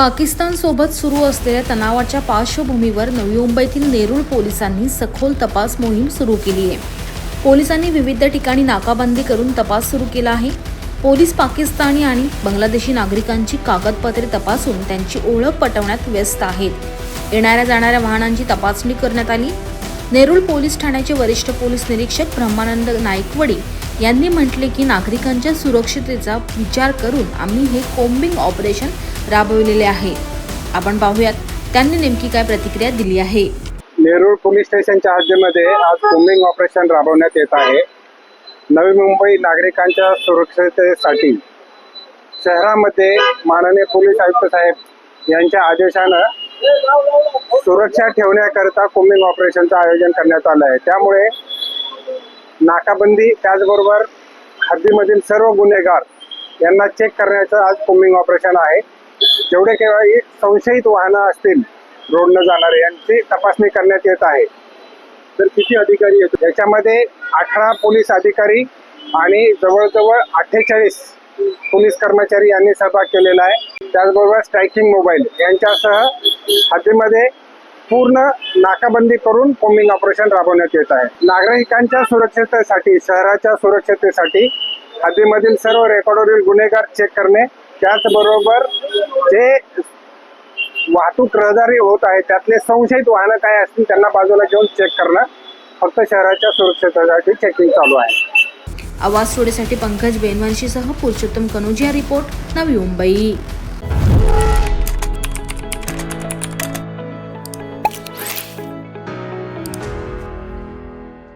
पाकिस्तानसोबत सुरू असलेल्या तणावाच्या पार्श्वभूमीवर नवी मुंबईतील नेरूळ पोलिसांनी सखोल तपास मोहीम सुरू केली आहे. पोलिसांनी विविध ठिकाणी नाकाबंदी करून तपास सुरू केला आहे. पोलीस पाकिस्तानी आणि बांगलादेशी नागरिकांची कागदपत्रे तपासून त्यांची ओळख पटवण्यात व्यस्त आहेत. येणाऱ्या जाणाऱ्या वाहनांची तपासणी करण्यात आली. नेरूळ पोलीस ठाण्याचे वरिष्ठ पोलीस निरीक्षक ब्रह्मानंद नाईकवडी यांनी म्हटले की नागरिकांच्या सुरक्षितेचा विचार करून आम्ही हे कोम्बिंग ऑपरेशन राबविलेले आहे. आपण पाहूयात त्यांनी नेमकी काय प्रतिक्रिया दिली आहे? नेरूळ पोलीस स्टेशनच्या हद्दीमध्ये आज कोम्बिंग ऑपरेशन राबवण्यात येत आहे. नवी मुंबई नागरिकांच्या सुरक्षिततेसाठी शहरामध्ये माननीय पोलीस आयुक्त साहेब यांच्या आदेशानं सुरक्षा ठेवण्याकरता कोम्बिंग ऑपरेशनचं आयोजन करण्यात आलं आहे. त्यामुळे नाकाबंदी त्याचबरोबर हद्दीमधील सर्व गुन्हेगार यांना चेक करण्याचं आज कोम्बिंग ऑपरेशन आहे. जेवढे केव्हा संशयित वाहनं असतील रोडनं जाणारे यांची तपासणी करण्यात येत आहे. तर किती अधिकारी येतो? याच्यामध्ये अठरा पोलीस अधिकारी आणि जवळजवळ अठ्ठेचाळीस पोलीस कर्मचारी यांनी सहभाग केलेला आहे. त्याचबरोबर स्ट्रायकिंग मोबाईल यांच्यासह हद्दीमध्ये पूर्ण नाकाबंदी करून कोम्बिंग ऑपरेशन राबवण्यात येत आहे. नागरिकांच्या सुरक्षिततेसाठी शहराच्या सुरक्षिततेसाठी हद्दीमधील सर्व रेकॉर्डवरील गुन्हेगार चेक करणे त्याचबरोबर जे वाहतूक रहदारी होत आहे त्यातले संशयित वाहनं काय असतील त्यांना बाजूला घेऊन चेक करणं फक्त शहराच्या सुरक्षिततेसाठी चेकिंग चालू आहे. आवाज सोडेसाठी पंकज बेनवंशीसह पुरुषोत्तम कनोजिया रिपोर्ट नवी मुंबई.